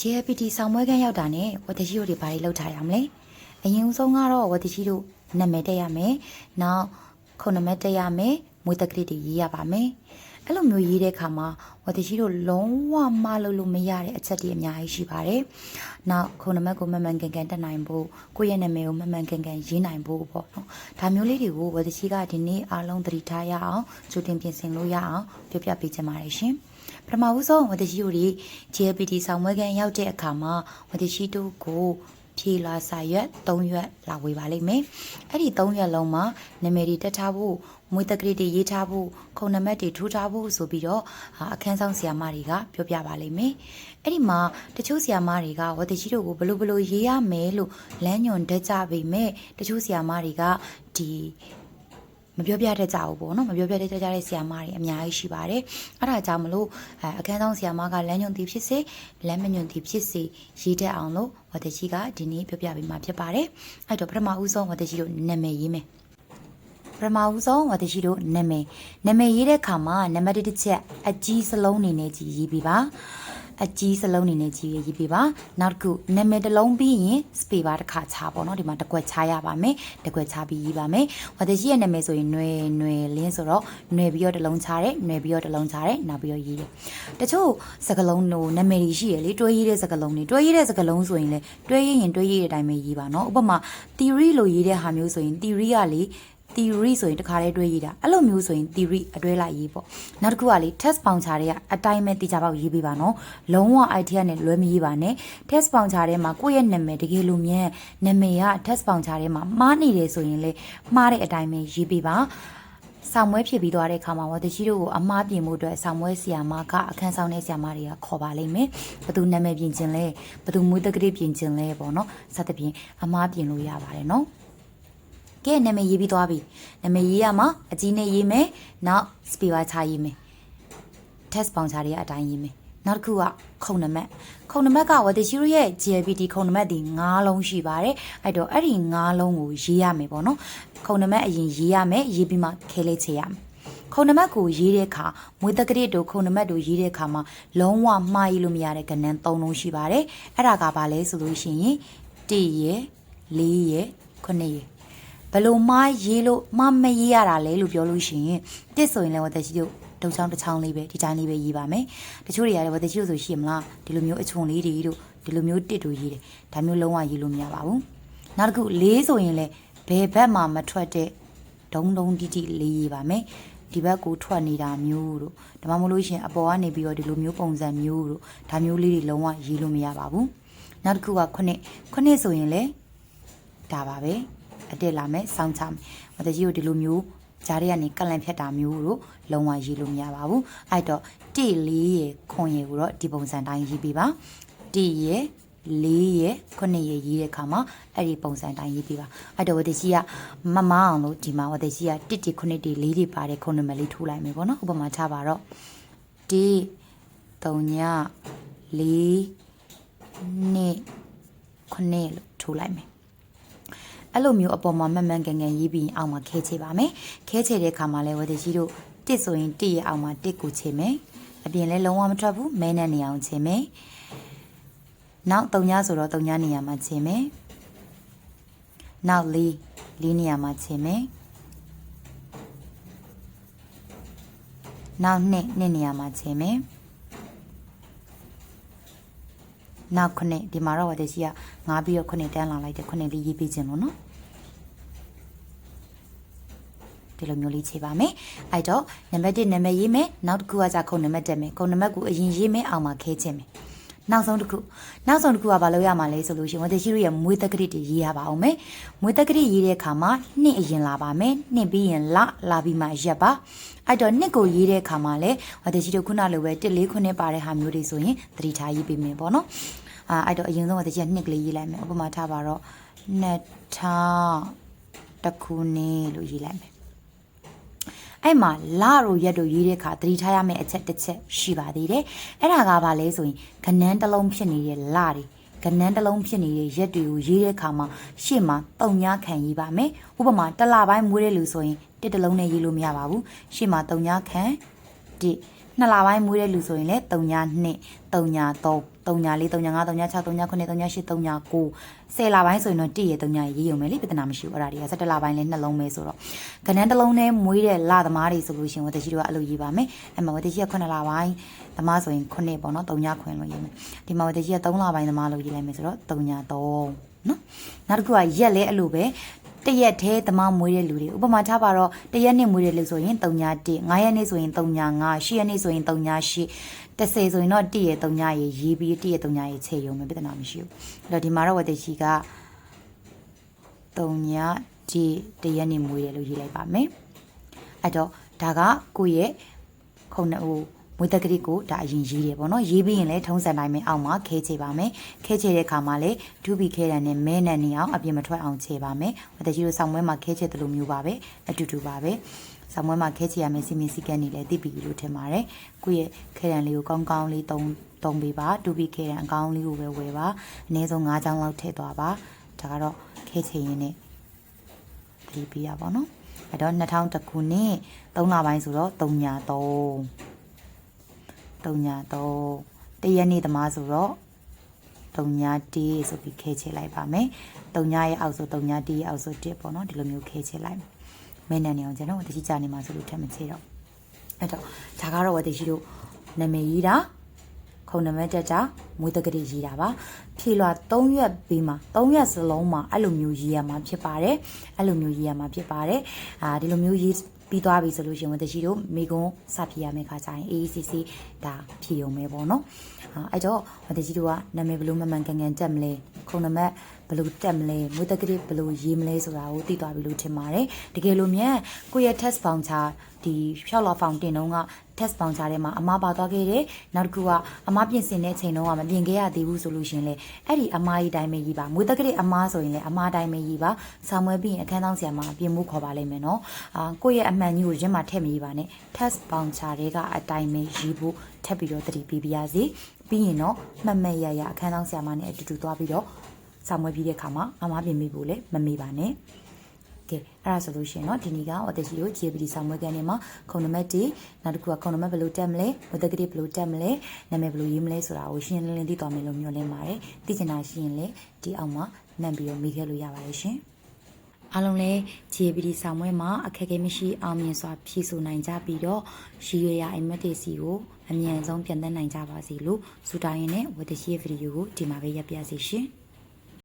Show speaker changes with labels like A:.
A: JLPT ဆောင်မွဲခန်းရောက်တာနဲ့ဝတရှိတို့တွေဘာတွေလုပ်ထားရမလဲအရင်ဆုံးကတော့ဝတရှိတို့နာမည်တက်ရမယ်နောက်ခုနမည်တက်ရမယ်မွေးတက်ကလေးတွေရေးရပါမယ်အဲ့လိုမျိုးရေးတဲ့အခါမှာဝတရှိတို့လုံးဝမလုပ်လို့မရတဲ့အချက်တွေအများကြီးရှိပါတယ်နောက်ခုနမည်ကိုမမှန်ကန်ကန်တက်နိုင်ဖို့ကိုယ့်ရဲ့နာမည်ကိုမမှန်ကန်ကန်ရေးနိုင်ဖို့ပေါ့နော်ဒါမျိုးလေးတွေကိုဝတရှိကဒီနေ့အားလုံးသတိထားရအောင်ကြိုတင်ပြင်ဆင်လို့ရအောင်ပြောပြပေးချင်ပါတယ်ရှင် ပထမဦးဆုံးဝတရှိတို့တွေ JLPT ဆောင်မွေးကန်ရောက်တဲ့အခါမှာဝတရှိတို့ကိုဖြေလာစာရွက်၃ရွက်လာဝေပါလိမ့်မယ်။အဲ့ဒီ၃ရွက်လုံးမှာနာမည်တွေတက်ထားဖို့မွေးတက်ကလေးတွေရေးထားဖို့ခုံနံပါတ်တွေထိုးထားဖို့ဆိုပြီးတော့အာအခန်းဆောင်ဆရာမတွေကပြောပြပါလိမ့်မယ်။အဲ့ဒီမှာတချို့ဆရာမတွေကဝတရှိတို့ကိုဘလို့ဘလို့ရေးရမယ်လို့လမ်းညွန်တက်ကြပေမဲ့တချို့ဆရာမတွေကဒီ မပြောပြတတ်ကြဘူးပေါ့နော်မပြောပြတတ်ကြတဲ့ဆီယာမတွေအများကြီးရှိပါတယ်အဲ့ဒါကြောင့်မလို့အဲအခန်းဆောင်ဆီယာမကလမ်းညွန်သည်ဖြစ်စေလမ်းမညွန်သည်ဖြစ်စေရေးတတ်အောင်လို့ဝတကြီးကဒီနေ့ပြောပြပေးမှာဖြစ်ပါတယ်အဲ့တော့ပထမဦးဆုံးဝတကြီးတို့နာမည်ရေးမယ်ပထမဦးဆုံးဝတကြီးတို့နာမည်နာမည်ရေးတဲ့ခါမှာနံပါတ်1တစ်ချက်အကြီးစလုံးနေနဲ့ကြီးရေးပြပါ အကြီးစလုံးနေနဲ့ကြီးရေးပြပါနောက်တစ်ခုနာမည်တစ်လုံးပြီးရင်စပေပါတစ်ခါချပါတော့ဒီမှာတစ်ခွက်ချရပါမယ်တစ်ခွက်ချပြီးရေးပါမယ်ဝတကြီးရဲ့နာမည်ဆိုရင်ຫນွယ်ຫນွယ်လင်းဆိုတော့ຫນွယ်ပြီးတော့တစ်လုံးချတယ်ຫນွယ်ပြီးတော့တစ်လုံးချတယ်နောက်ပြီးတော့ရေးတယ်တချို့စကလုံးတို့နာမည်တွေရှိရလေတွဲရေးတဲ့စကလုံးတွေတွဲရေးတဲ့စကလုံးဆိုရင်လေတွဲရေးရင်တွဲရေးတဲ့အတိုင်းပဲရေးပါနော်ဥပမာ theory လို့ရေးတဲ့ဟာမျိုးဆိုရင် theory ကလေ theory ဆိုရင်တခါတည်းတွဲရေးတာအဲ့လိုမျိုးဆိုရင် theory အတွဲလိုက်ရေးပေါ့နောက်တစ်ခုကလေ test bouncer တွေကအတိုင်းပဲတေချာပေါက်ရေးပေးပါနော်လုံးဝ idea နဲ့လွဲမရေးပါနဲ့ test bouncer ထဲမှာကိုယ့်ရဲ့နာမည်တကယ်လို့မြန်နာမည်က test bouncer ထဲမှာမှားနေတယ်ဆိုရင်လေမှားတဲ့အတိုင်းပဲရေးပေးပါဆောင်မွဲဖြစ်ပြီးသွားတဲ့အခါမှာဝတရှိတို့ကိုအမားပြင်မှုအတွက်ဆောင်မွဲဆီယာမကအခန်းဆောင်တဲ့ဆီယာမတွေကခေါ်ပါလိမ့်မယ်ဘသူနာမည်ပြင်ခြင်းလဲဘသူမွေးတက်ကလေးပြင်ခြင်းလဲပေါ့နော်စသဖြင့်အမားပြင်လို့ရပါတယ်နော် ကဲနာမည်ရေးပြီးသွားပြီနာမည်ရေးရမှာအကြီးနဲ့ရေးမယ်နောက် speaker ချရေးမယ် test bouncer တွေကအတိုင်းရေးမယ်နောက်တစ်ခုကခုံနံပါတ်ခုံနံပါတ်ကဝတရှိရရဲ့ GLPT ခုံနံပါတ်ဒီ9လုံးရှိပါတယ်အဲ့တော့အဲ့ဒီ9လုံးကိုရေးရမယ်ပေါ့နော်ခုံနံပါတ်အရင်ရေးရမယ်ရေးပြီးမှခဲလေးချရမယ်ခုံနံပါတ်ကိုရေးတဲ့အခါမွေးတက်ကလေးတို့ခုံနံပါတ်တို့ရေးတဲ့အခါမှာလုံးဝမှားရေးလို့မရတဲ့ကဏ္ဍ3လုံးရှိပါတယ်အဲ့ဒါကဘာလဲဆိုလို့ရှိရင်1ရယ်4ရယ်9ရယ် ဘယ်လို့မရေးလို့မမရေးရတာလဲလို့ပြောလို့ရှိရင်တစ်ဆိုရင်လည်းဝတ်ရှိတို့တုံချောင်းတစ်ချောင်းလေးပဲဒီတိုင်းလေးပဲရေးပါမယ်တချို့တွေကလည်းဝတ်ရှိတို့ဆိုရှိမလားဒီလိုမျိုးအချုံလေးတွေတို့ဒီလိုမျိုးတစ်တို့ရေးတယ်ဒါမျိုးလုံးဝရေးလို့မရပါဘူးနောက်တစ်ခုလေးဆိုရင်လည်းဘယ်ဘက်မှမထွက်တဲ့ဒုံဒုံတိတိလေးရေးပါမယ်ဒီဘက်ကိုထွက်နေတာမျိုးတို့ဒါမှမဟုတ်လို့ရှိရင်အပေါ်ကနေပြီးတော့ဒီလိုမျိုးပုံစံမျိုးတို့ဒါမျိုးလေးတွေလုံးဝရေးလို့မရပါဘူးနောက်တစ်ခုကခုနှစ်ခုနှစ်ဆိုရင်လည်းဒါပါပဲ အတက်လာမယ်စောင်းချမယ်။မတကြီးကိုဒီလိုမျိုးဂျားတွေကနေကလန်ဖြတ်တာမျိုးတို့လုံးဝရေးလို့မရပါဘူး။အဲ့တော့1 4ရယ်ခွန်ရယ်ကိုတော့ဒီပုံစံတိုင်းရေးပေးပါ။1ရယ်4ရယ်9ရယ်ရေးတဲ့အခါမှာအဲ့ဒီပုံစံတိုင်းရေးပေးပါအဲ့တော့ဝတကြီးကမမအောင်လို့ဒီမှာဝတကြီးက1 1 9 4 4တွေပါတယ်ခုနံပါတ်လေးထိုးလိုက်မယ်ပေါ့နော်ဥပမာထားပါတော့1 3ည4နှစ်9လို့ထိုးလိုက်မယ် အဲ့လိုမျိုးအပေါ်မှာမှန်မှန်ကန်ကန်ရေးပြီးရင်အောက်မှာခဲချေပါမယ်ခဲချေတဲ့အခါမှာလဲဝတကြီးတို့တစ်ဆိုရင်တစ်ရဲ့အောက်မှာတစ်ကိုချေမယ်အပြင်လဲလုံးဝမထွက်ဘူးမဲနဲ့နေအောင်ချေမယ်နောက်တုံညာဆိုတော့တုံညာနေရာမှာချေမယ်နောက်လေးလေးနေရာမှာချေမယ်နောက်နှစ်နှစ်နေရာမှာချေမယ်နောက်ခုနှစ်ဒီမှာတော့ဝတကြီးကငါပြီးတော့ခုနှစ်တန်းလာလိုက်တယ်ခုနှစ်လေးရေးပေးခြင်းလို့နော် ဒီလိုမျိုးလေးခြေပါမယ်။အဲ့တော့နံပါတ်1နံပါတ်ရေးမယ်။နောက်တစ်ခုကじゃခုံနံပါတ်တက်မယ်။ခုံနံပါတ်ကိုအရင်ရေးမယ်အောင်မှာခဲခြင်းမယ်။နောက်ဆုံးတစ်ခုနောက်ဆုံးတစ်ခုကဘာလို့ရမှာလဲဆိုလို့ရှိရင်ဝတရှိရရဲ့မွေးတက်ကလေးတွေရေးရပါအောင်မယ်။မွေးတက်ကလေးရေးတဲ့အခါမှာနှစ်အရင်လာပါမယ်။နှစ်ပြီးရင်လလာပြီးမှရက်ပါ။အဲ့တော့နှစ်ကိုရေးတဲ့အခါမှာလဲဝတရှိတို့ခုနလိုပဲ1 4 9ပါတဲ့ဟာမျိုးတွေဆိုရင်သတိထားရေးပေးမယ်ပေါ့နော်။အာအဲ့တော့အရင်ဆုံးဝတရှိကနှစ်ကလေးရေးလိုက်မယ်။ဥပမာထားပါတော့နှစ်ထောင်တစ်ခုနှစ်လို့ရေးလိုက်မယ် အဲ့မှာလတို့ရက်တို့ရေးတဲ့အခါသတိထားရမယ့်အချက်တစ်ချက်ရှိပါသေးတယ်။အဲ့ဒါကဘာလဲဆိုရင်ကနန်းတစ်လုံးဖြစ်နေတဲ့လတွေကနန်းတစ်လုံးဖြစ်နေတဲ့ရက်တွေကိုရေးတဲ့အခါမှာရှေ့မှာတုံညာခံရေးပါမယ်။ဥပမာတစ်လပိုင်းမွေးတဲ့လူဆိုရင်တစ်တစ်လုံးနဲ့ရေးလို့မရပါဘူး။ရှေ့မှာတုံညာခံတစ် နှစ်လပိုင်းမွေးတဲ့လူဆိုရင်လည်း3ည2 3ည3 3ည4 3ည5 3ည6 3ည9 3ည8 3ည9 10လပိုင်းဆိုရင်တော့တည့်ရ3ညရေးရုံပဲလေပြဿနာမရှိဘူးအဲ့ဒါတွေက17လပိုင်းလည်းနှလုံးပဲဆိုတော့ကဏ္ဍတစ်လုံးနဲ့မွေးတဲ့လသမားတွေဆိုလို့ရှိရင်ဝတရှိတို့ကအဲ့လိုရေးပါမယ်အဲ့မှာဝတရှိက9လပိုင်းသမားဆိုရင်9ပေါ့နော်3ညခွင်လို့ရေးမယ်ဒီမှာဝတရှိက3လပိုင်းသမားလို့ရေးလိုက်မယ်ဆိုတော့3ည3နော်နောက်တစ်ခုကရက်လဲအဲ့လိုပဲ တရက်သေးသမားမွေးတဲ့လူတွေဥပမာထားပါတော့တရက်နှစ်မွေးတဲ့လူဆိုရင်3ည1 9ရက်နေ့ဆိုရင်3ည5 10ရက်နေ့ဆိုရင်3ည8 30ဆိုရင်တော့တည့်ရ3ညရေရေးပြီးတည့်ရ3ညရေခြေရုံပဲပြဿနာမရှိဘူးအဲ့တော့ဒီမှာတော့ဝတရှိက3ညဒီတရက်နေ့မွေးတယ်လို့ရေးလိုက်ပါမယ်အဲ့တော့ဒါကကိုယ့်ရဲ့ခုနဟို မွေးတက်ကလေးကိုဒါအရင်ရေးတယ်ပေါ့နော်ရေးပြီးရင်လည်းထုံးစံတိုင်းပဲအောက်မှာခဲချေပါမယ်ခဲချေတဲ့အခါမှာလည်းဒူဘီခဲတန်နဲ့မဲနန်နေအောင်အပြင်မထွက်အောင်ချေပါမယ်ဝတရှိတို့ဆောင်းပွဲမှာခဲချေတယ်လို့မျိုးပါပဲအတူတူပါပဲဆောင်းပွဲမှာခဲချေရမယ်စီမင်းစီကန်းနေလည်းသိပြီလို့ထင်ပါတယ်ကိုယ့်ရဲ့ခဲတန်လေးကိုကောင်းကောင်းလေးတုံးတုံးပေးပါဒူဘီခဲတန်အကောင်းလေးကိုပဲဝယ်ပါအနည်းဆုံး9ချောင်းလောက်ထည့်သွားပါဒါကတော့ခဲချေရင်းနဲ့သတိပေးရပါတော့အဲ့တော့2000ခုနှစ်3လပိုင်းဆိုတော့3ညာ3 3ညာ3တရက်နေ့သမားဆိုတော့3ညာ1ဆိုပြီးခဲချေလိုက်ပါမယ်3ညာရဲ့အောက်ဆို3ညာ1ရဲ့အောက်ဆို1ပေါ့နော်ဒီလိုမျိုးခဲချေလိုက်မဲနဲ့နေအောင်ကျွန်တော်တတိကြနေမှာဆိုလို့ထပ်မချေတော့အဲ့တော့ဒါကတော့ဝတရှိတို့နာမည်ကြီးတာခုံနမတက်တာမွေးတကတိရေးတာပါဖြေလွှာ3ရက်ပြီးမှာ3ရက်စလုံးမှာအဲ့လိုမျိုးရေးရမှာဖြစ်ပါတယ်အဲ့လိုမျိုးရေးရမှာဖြစ်ပါတယ်အာဒီလိုမျိုးရေး ပြီးသွားပြီဆိုလို့ရှိရင်ဝတရှိတို့မိကုံးစဖြေရမယ့်ခါကျရင် AECC ဒါဖြေရုံပဲပေါ့နော်အာအဲ့တော့ဝတရှိတို့ကနာမည်ဘလို့မမှန်ကန်ကန်တက်မလဲခုံနမ ဘလို့တက်မလဲမွေးတကတိဘလို့ရေးမလဲဆိုတာကိုသိသွားပြီလို့ထင်ပါတယ်တကယ်လို့မြန်ကိုယ့်ရဲ့ test voucher ဒီဖြောက်လာဖောင်တင်တော့က test voucher ထဲမှာအမားပါသွားခဲ့တယ်နောက်တစ်ခုကအမားပြင်ဆင်တဲ့အချိန်တုန်းကမပြင်ခဲ့ရသေးဘူးဆိုလို့ရှရင်လေအဲ့ဒီအမားကြီးတိုင်းပဲရေးပါမွေးတက်ကလေးအမားဆိုရင်လေအမားတိုင်းပဲရေးပါဆောင်းမွဲပြီးရင်အခန်းဆောင်ဆရာမပြင်မှုခေါ်ပါလိမ့်မယ်နော်အာကိုယ့်ရဲ့အမှန်ကြီးကိုရင်းမှထည့်မရေးပါနဲ့ test voucher တွေကအတိုင်းပဲရေးဖို့ထပ်ပြီးတော့တတိပေးပြရစီပြီးရင်တော့မှတ်မှတ်ရရအခန်းဆောင်ဆရာမနဲ့အတူတူသွားပြီးတော့ စာမွေးပြီးတဲ့အခါမှာအမားပြင်မိဖို့လည်းမမေ့ပါနဲ့ကဲအဲ့ဒါဆိုလို့ရှိရင်တော့ဒီနေ့ကဝတ္တရှိကို GPD စာမွေးကန်ထဲမှာခုံနံပါတ်1နောက်တစ်ခုကခုံနံပါတ်ဘယ်လိုတက်မလဲဝတ္တကတိဘယ်လိုတက်မလဲနာမည်ဘယ်လိုရေးမလဲဆိုတာကိုရှင်းလင်းလင်းသိသွားမယ်လို့မျှော်လင့်ပါတယ်သိချင်တာရှိရင်လည်းဒီအောက်မှာနံပြီးတော့မိခဲ့လို့ရပါတယ်ရှင်အားလုံးလည်း GPD ဆောင်ပွဲမှာအခက်အခဲမရှိအောင်မြင်စွာဖြည့်ဆို့နိုင်ကြပြီးတော့ရည်ရွယ်ရအိမ်မက်တေစီကိုအမြန်ဆုံးပြန်သက်နိုင်ကြပါစေလို့ဆုတောင်းရင်းနဲ့ဝတ္တရှိရဲ့ဗီဒီယိုကိုဒီမှာပဲရပ်ပြစီရှင်။